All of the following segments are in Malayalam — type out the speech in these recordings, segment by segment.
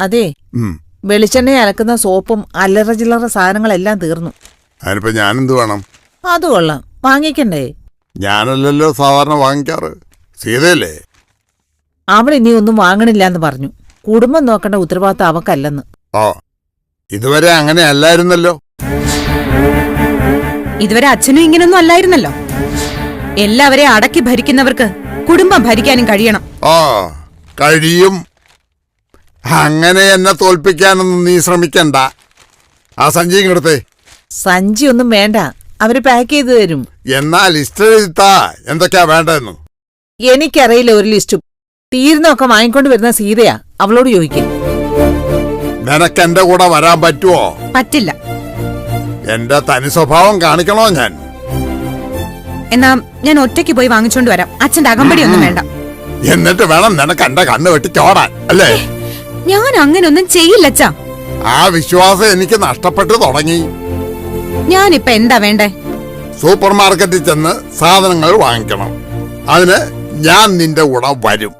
അതെ. വെളിച്ചെണ്ണ അലക്കുന്ന സോപ്പും അല്ലറ ചില്ലറ സാധനങ്ങളെല്ലാം തീർന്നു. അതിനിപ്പോ എന്ത് വേണം? അത് കൊള്ളാം. വാങ്ങിക്കണ്ടേ? ഞാനല്ലല്ലോ സാധാരണ വാങ്ങിക്കാറ്. സീതയല്ലേ? അവൾ ഇനി ഒന്നും വാങ്ങണില്ല എന്ന് പറഞ്ഞു. കുടുംബം നോക്കേണ്ട ഉത്തരവാദിത്തം അവക്കല്ലെന്ന്. ഓ ഇതുവരെ അങ്ങനെ അല്ലായിരുന്നല്ലോ. ഇതുവരെ അച്ഛനും ഇങ്ങനൊന്നും അല്ലായിരുന്നല്ലോ. എല്ലാവരെയും അടക്കി ഭരിക്കുന്നവർക്ക് കുടുംബം ഭരിക്കാനും കഴിയണം. ആ കഴിയും. അങ്ങനെ എന്നെ തോൽപ്പിക്കാനൊന്നും നീ ശ്രമിക്കണ്ട. ആ സഞ്ചി ഇങ്ങടുത്തേ സഞ്ചി ഒന്നും വേണ്ട. അവർ പാക്ക് ചെയ്തു തരും. എന്നാ ലിസ്റ്റ് എഴുതാ എന്തൊക്കെയാ വേണ്ടതെന്ന്. എനിക്കറിയില്ല ഒരു ലിസ്റ്റും. തീരുന്നൊക്കെ വാങ്ങിക്കൊണ്ട് വരുന്ന സീതയാ. അവളോട് ചോദിക്കും. നിനക്ക് എന്റെ കൂടെ വരാൻ പറ്റുമോ പറ്റില്ല. എന്റെ തനി സ്വഭാവം കാണിക്കണോ ഞാൻ? എന്നാ ഞാൻ ഒറ്റയ്ക്ക് പോയി വാങ്ങിച്ചോണ്ട് വരാം. അച്ഛന്റെ അകമ്പടി ഒന്നും വേണ്ട. എന്നിട്ട് വേണം നിനക്ക് എന്റെ കണ്ണ് വെട്ടിച്ചോടാൻ അല്ലേ? ഞാൻ അങ്ങനൊന്നും ചെയ്യില്ല അച്ഛാ. ആ വിശ്വാസം എനിക്ക് നഷ്ടപ്പെട്ടു തുടങ്ങി. ഞാനിപ്പ എന്താ വേണ്ടേ? സൂപ്പർ മാർക്കറ്റിൽ ചെന്ന് സാധനങ്ങൾ വാങ്ങിക്കണം. അതിന് ഞാൻ നിന്റെ കൂടെ വരും.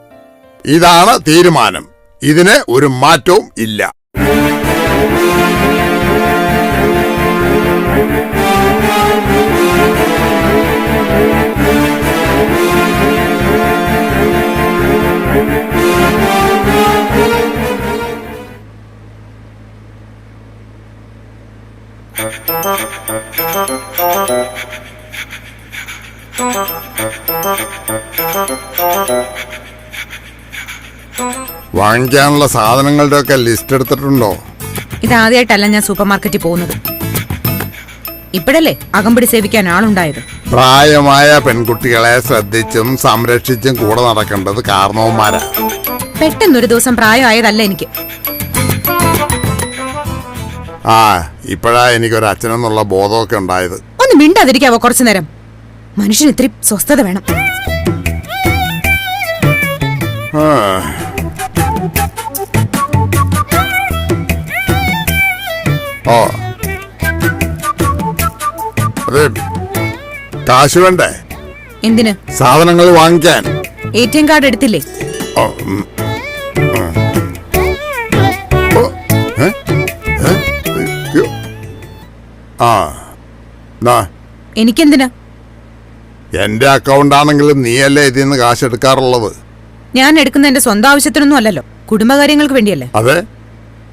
ഇതാണ് തീരുമാനം. ഇതിന് ഒരു മാറ്റവും ഇല്ല. വാങ്ങിക്കാനുള്ള സാധനങ്ങളുടെ ഒക്കെ ലിസ്റ്റ് എടുത്തിട്ടുണ്ടോ? ഇതാദ്യമായിട്ടല്ല ഞാൻ സൂപ്പർ മാർക്കറ്റിൽ പോകുന്നത്. ഇപ്പോഴല്ലേ അകമ്പടി സേവിക്കാൻ ആളുണ്ടായത്? പ്രായമായ പെൺകുട്ടികളെ ശ്രദ്ധിച്ചും സംരക്ഷിച്ചും കൂടെ നടക്കേണ്ടത് കാരണവന്മാരാ. പെട്ടെന്നൊരു ദിവസം പ്രായമായതല്ല എനിക്ക്. ആ ഇപ്പോഴാ എനിക്കൊരു അച്ഛനെന്നുള്ള ബോധമൊക്കെ ഉണ്ടായത്. ഒന്ന് മിണ്ടാതിരിക്കാവോ കുറച്ചു നേരം? മനുഷ്യന് ഇത്തിരി സ്വസ്ഥത വേണം. ആ. ഓ. അതെ കാശ് വേണ്ടേ? എന്തിന്? സാധനങ്ങൾ വാങ്ങിക്കാൻ. എ ടി എം കാർഡ് എടുത്തില്ലേ? ഓ, ഉം. ഉം. ആ എനിക്കെന്തിനാ? എന്റെ അക്കൗണ്ട് ആണെങ്കിലും നീയല്ലേ ഇതിൽ നിന്ന് കാശ് എടുക്കാറുള്ളത്? ഞാൻ എടുക്കുന്ന എന്റെ സ്വന്തം ആവശ്യത്തിനൊന്നും അല്ലല്ലോ. കുടുംബകാര്യങ്ങൾക്ക് വേണ്ടിയല്ലേ? അതെ.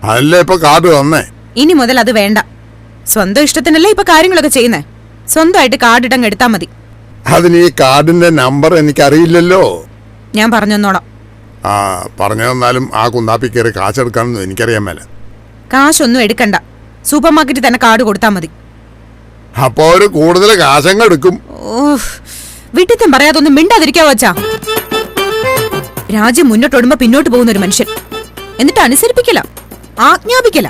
അതല്ലേ ഇപ്പൊ കാർഡ് തന്നേ ഇനി മുതൽ അത് വേണ്ട. സ്വന്തം ഇഷ്ടത്തിനല്ലേ ഇപ്പൊ കാര്യങ്ങളൊക്കെ ചെയ്യുന്നേ? സ്വന്തമായിട്ട് കാർഡ് ഇടങ്ങ് എടുത്താ മതി. അതിന് ഈ കാർഡിന്റെ നമ്പർ എനിക്കറിയില്ലല്ലോ. ഞാൻ പറഞ്ഞു പറഞ്ഞോളാം ആ പറഞ്ഞു തന്നാലും ആ കുന്താപ്പി കയറി കാശെടുക്കാനൊന്നും എനിക്കറിയാൻ മേല. കാശൊന്നും എടുക്കണ്ട. സൂപ്പർ മാർക്കറ്റിൽ തന്നെ കാർഡ് കൊടുത്താൽ മതി. അപ്പോ ഒരു കൂടുതൽ കാശങ്ങ് എടുക്കും. വീട്ടിൽ പറയാതൊന്നും മിണ്ടാതിരിക്കാ വച്ചാ രാജ്യം മുന്നോട്ടോടുമ്പോ പിന്നോട്ട് പോകുന്ന ഒരു മനുഷ്യൻ. എന്നിട്ട് അനുസരിപ്പിക്കല ആജ്ഞാപിക്കല.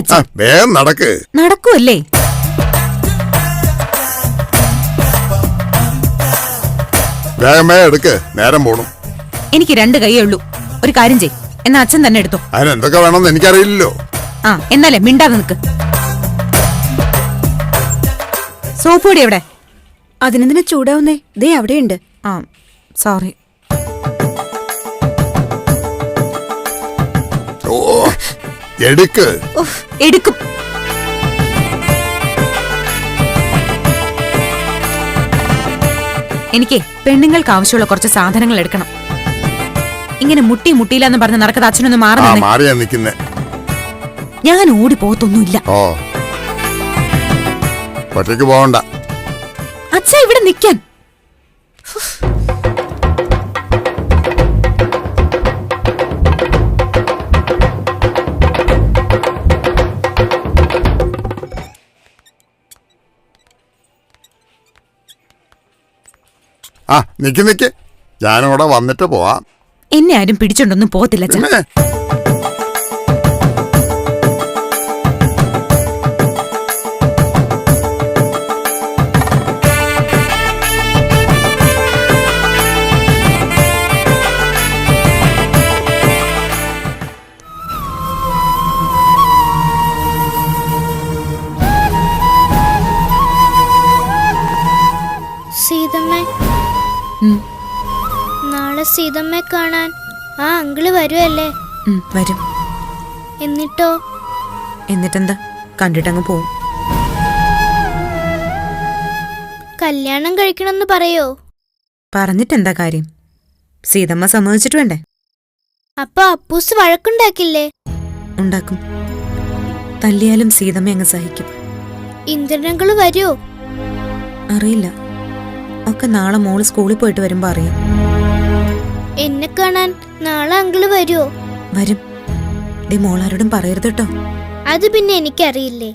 എന്താ വേഗം നടക്ക്. നടക്കുമല്ലേ വേഗം വേഗം എടുക്ക്. നേരം പോണു. എനിക്ക് രണ്ട് കൈയേ ഉള്ളൂ. ഒരു കാര്യം ചെയ് എന്നാ അച്ഛൻ തന്നെ എടുത്തു. അതിനെന്തൊക്കെ വേണമെന്ന് എനിക്കറിയില്ലല്ലോ. ആ എന്നാലേ മിണ്ടാതെ നിൽക്ക് സോപ്പ് പൊടി എവിടെ? അതിനെന്തിനാ ചൂടാവുന്നേ? ദേ അവിടെയുണ്ട്. ആ സോറി എടുക്ക്. എടുക്കും. എനിക്ക് പെണ്ണുങ്ങൾക്ക് ആവശ്യമുള്ള കുറച്ച് സാധനങ്ങൾ എടുക്കണം. ഇങ്ങനെ മുട്ടി മുട്ടിയില്ലെന്ന് പറഞ്ഞ് നടക്കത് അച്ഛനൊന്ന് മാറി ആ മാറിയാ നിക്കുന്നേ. ഞാൻ ഓടി ഒറ്റയ്ക്ക് പോകണ്ട അച്ഛ ഇവിടെ നിൽക്കാൻ. ആ നിക്ക് നിക്ക്. ഞാനവിടെ വന്നിട്ട് പോവാം. എന്നെ ആരും പിടിച്ചോണ്ടൊന്നും പോകത്തില്ല സീതമ്മ നാളെ സീതമ്മയെ കാണാൻ ആ അങ്കിൾ വരുമല്ലേ വരും. എന്നിട്ടോ? എന്നിട്ടെന്താ? കണ്ടിട്ടങ്ങ് പോവും. കല്യാണം കഴിക്കണമെന്ന് പറയോ? പറഞ്ഞിട്ടെന്താ കാര്യം? സീതമ്മ സമ്മതിച്ചിട്ട് വേണ്ടേ? അപ്പൊ അപ്പൂസ് വഴക്കുണ്ടാക്കില്ലേ? ഉണ്ടാക്കും. തല്ലിയാലും സീതമ്മ അങ്ങ് സഹിക്കും. ഇന്ദ്രനങ്ങൾ വരുമോ അറിയില്ല. ഒക്കെ നാളെ മോൾ സ്കൂളിൽ പോയിട്ട് വരുമ്പോ അറിയാം. എന്നെ കാണാൻ നാളെ അങ്കിൾ വരുമോ വരും. ഡി മോളാരോടും പറയരുത് കേട്ടോ. അത് പിന്നെ എനിക്കറിയില്ലേ?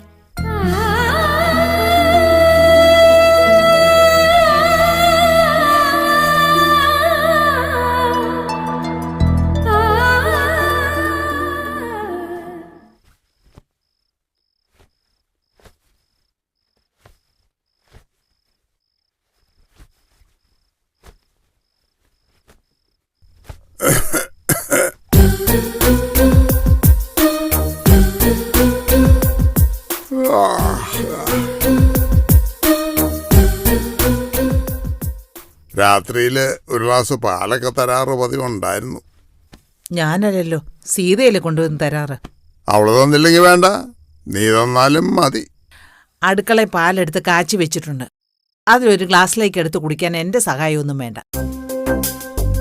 രാത്രിയിൽ ഒരു ഗ്ലാസ് പാലൊക്കെ തരാറ് പതിവുണ്ടായിരുന്നു. ഞാനല്ലല്ലോ സീതയിൽ കൊണ്ടുവന്ന് തരാറ്. അവൾ തന്നില്ലെങ്കിൽ വേണ്ട നീ തന്നാലും മതി. അടുക്കളെ പാലെടുത്ത് കാച്ചി വെച്ചിട്ടുണ്ട്. അതിലൊരു ഗ്ലാസ്സിലേക്ക് എടുത്ത് കുടിക്കാൻ എന്റെ സഹായമൊന്നും വേണ്ട.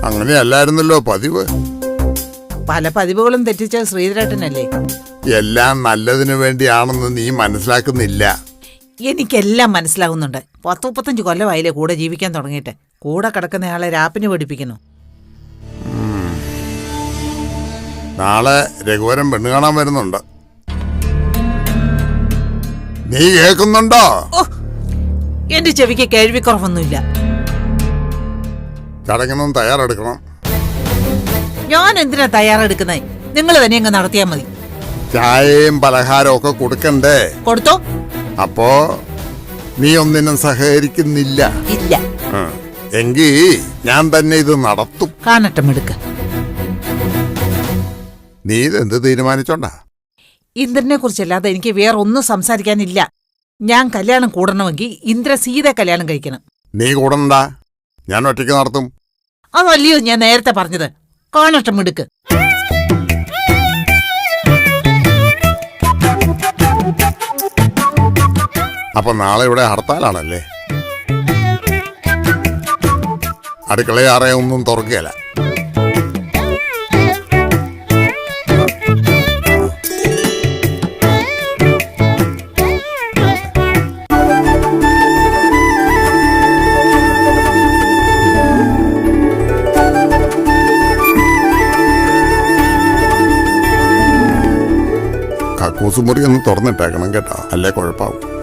അങ്ങനെയല്ലായിരുന്നല്ലോ പതിവ്. പല പതിവുകളും തെറ്റിച്ച ശ്രീധരേട്ടനല്ലേ? എല്ലാം നല്ലതിനു വേണ്ടിയാണെന്ന് നീ മനസ്സിലാക്കുന്നില്ല. എനിക്കെല്ലാം മനസ്സിലാകുന്നുണ്ട് പത്ത് മുപ്പത്തഞ്ച് കൊല്ലമായില്ലേ കൂടെ ജീവിക്കാൻ തുടങ്ങിയിട്ട്. കൂടെ കിടക്കുന്നയാളെ രാപ്പിന് പഠിപ്പിക്കുന്നു നാളെ രഘുവരം പെണ്ണ് കാണാൻ വരുന്നുണ്ട്. നീ കേൾക്കുന്നുണ്ടോ? എന്റെ ചെവിക്ക് കേൾവിക്കുറവൊന്നുമില്ല. ചടങ്ങിനൊന്നും തയ്യാറെടുക്കണം. ഞാൻ എന്തിനാ തയ്യാറെടുക്കുന്നത് നിങ്ങൾ തന്നെ അങ്ങ് നടത്തിയാൽ മതി. ചായയും പലഹാരവും ഒക്കെ കൊടുക്കണ്ടേ? കൊടുത്തോ. അപ്പോ നീ ഒന്നിനും സഹകരിക്കുന്നില്ല. ഇല്ല. എങ്കി ഞാൻ തന്നെ ഇത് നടത്തും. കാണട്ടമെടുക്ക നീ ഇതെന്ത് തീരുമാനിച്ചോണ്ടാ? ഇന്ദ്രനെ കുറിച്ചല്ലാതെ എനിക്ക് വേറെ ഒന്നും സംസാരിക്കാനില്ല. ഞാൻ കല്യാണം കൂടണമെങ്കിൽ ഇന്ദ്ര സീത കല്യാണം കഴിക്കണം. നീ കൂടണ്ട ഞാൻ ഒറ്റയ്ക്ക് നടത്തും. അതല്ലയോ ഞാൻ നേരത്തെ പറഞ്ഞത്. കാണട്ടമെടുക്ക് അപ്പൊ നാളെ ഇവിടെ ഹർത്താലാണല്ലേ? അടുക്കളയാറെ ഒന്നും തുറക്കുകയല്ല. മുറി ഒന്ന് തുറന്നിട്ടേക്കണം കേട്ടോ. അല്ലേ കുഴപ്പാവും.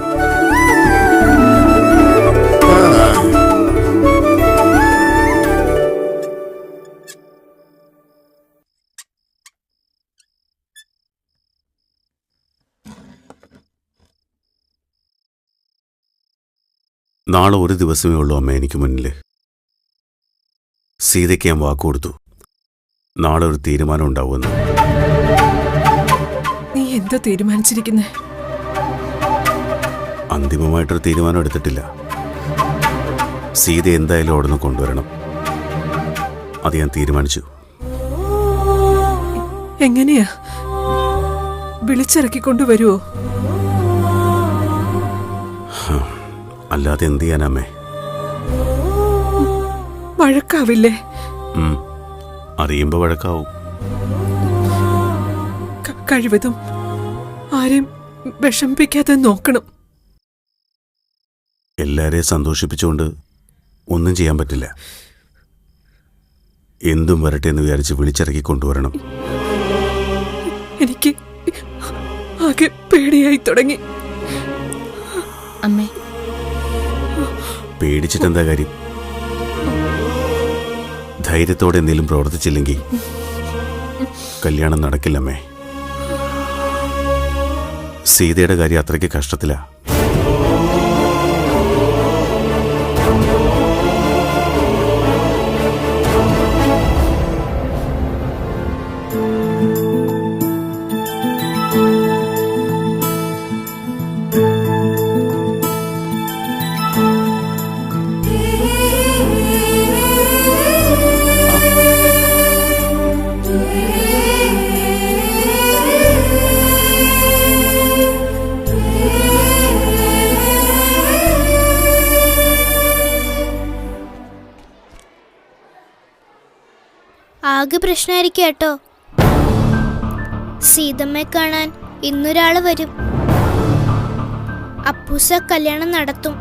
നാളെ ഒരു ദിവസമേ ഉള്ളൂ അമ്മ എനിക്ക് മുന്നിൽ സീതയ്ക്ക് ഞാൻ വാക്കുകൊടുത്തു. നാളെ ഒരു തീരുമാനം ഉണ്ടാവുമെന്ന്. എന്താ തീരുമാനിച്ചിരിക്കുന്നേ? അന്തിമമായിട്ടൊരു തീരുമാനം എടുത്തിട്ടില്ല. സീത എന്തായാലും അവിടെ നിന്ന് കൊണ്ടുവരണം. അത് ഞാൻ തീരുമാനിച്ചു. എങ്ങനെയാ? വിളിച്ചിറക്കിക്കൊണ്ടുവരുവോ അല്ലാതെ എന്ത് ചെയ്യാനമ്മേ? വഴക്കാവില്ലേ? അറിയുമ്പോ വഴക്കാവും. കഴിവതും ആരെയും വിഷമിപ്പിക്കാതെ നോക്കണം. എല്ലാരെയും സന്തോഷിപ്പിച്ചുകൊണ്ട് ഒന്നും ചെയ്യാൻ പറ്റില്ല. എന്തും വരട്ടെ എന്ന് വിചാരിച്ച് വിളിച്ചിറക്കി കൊണ്ടുവരണം. എനിക്ക് ആകെ പേടിയായി തുടങ്ങി. അമ്മേ. പേടിച്ചിട്ടെന്താ കാര്യം? ധൈര്യത്തോടെ എന്തെങ്കിലും പ്രവർത്തിച്ചില്ലെങ്കിൽ കല്യാണം നടക്കില്ലമ്മേ. സീതയുടെ കാര്യം അത്രയ്ക്ക് കഷ്ടത്തിലാ. പ്രശ്നമായിരിക്കും കേട്ടോ. സീതമ്മയെ കാണാൻ ഇന്നൊരാൾ വരും. അപ്പൂസ കല്യാണം നടത്തും.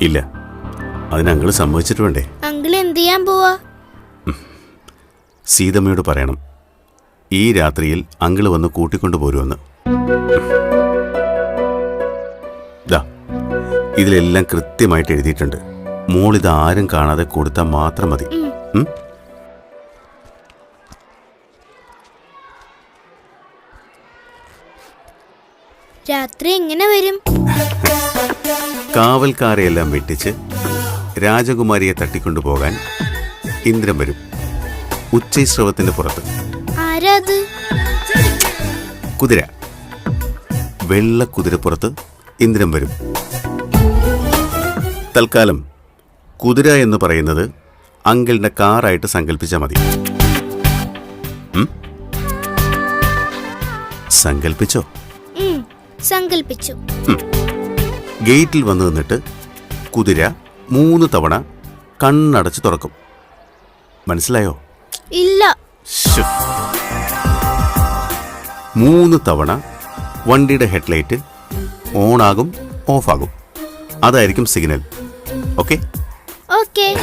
ഇല്ല. അതിന് അങ്കിൾ സമ്മതിച്ചിട്ട് വേണ്ടേ? അങ്കിൾ എന്ത് ചെയ്യാൻ പോവാ? സീതമ്മയോട് പറയണം. ഈ രാത്രിയിൽ അങ്കിൾ വന്ന് കൂട്ടിക്കൊണ്ടു പോരുമെന്ന്. ഇതിലെല്ലാം കൃത്യമായിട്ട് എഴുതിയിട്ടുണ്ട്. മോളിത് ആരും കാണാതെ കൊടുത്താൽ മാത്രം മതി? രാത്രി എങ്ങനെ വരും? കാവൽക്കാരെ എല്ലാം വെട്ടിച്ച് രാജകുമാരിയെ തട്ടിക്കൊണ്ടുപോകാൻ ഇന്ദ്രൻ വരും ഉച്ചൈശ്രവത്തിന്റെ പുറത്ത്. ആരാത്? കുതിര. വെള്ള കുതിരപ്പുറത്ത് ഇന്ദ്രൻ വരും. തൽക്കാലം കുതിര എന്ന് പറയുന്നത് അങ്കിളിന്റെ കാറായിട്ട് സങ്കല്പിച്ചാൽ മതി? സങ്കല്പിച്ചോ? സങ്കല്പിച്ചു. ഗേറ്റിൽ വന്നു നിന്നിട്ട് കുതിര മൂന്ന് തവണ കണ്ണടച്ച് തുറക്കും. മനസ്സിലായോ? ഇല്ല. മൂന്ന് തവണ വണ്ടിയുടെ ഹെഡ്ലൈറ്റ് ഓണാകും ഓഫാകും. അതായിരിക്കും സിഗ്നൽ. ഓക്കെ? ഓക്കേ.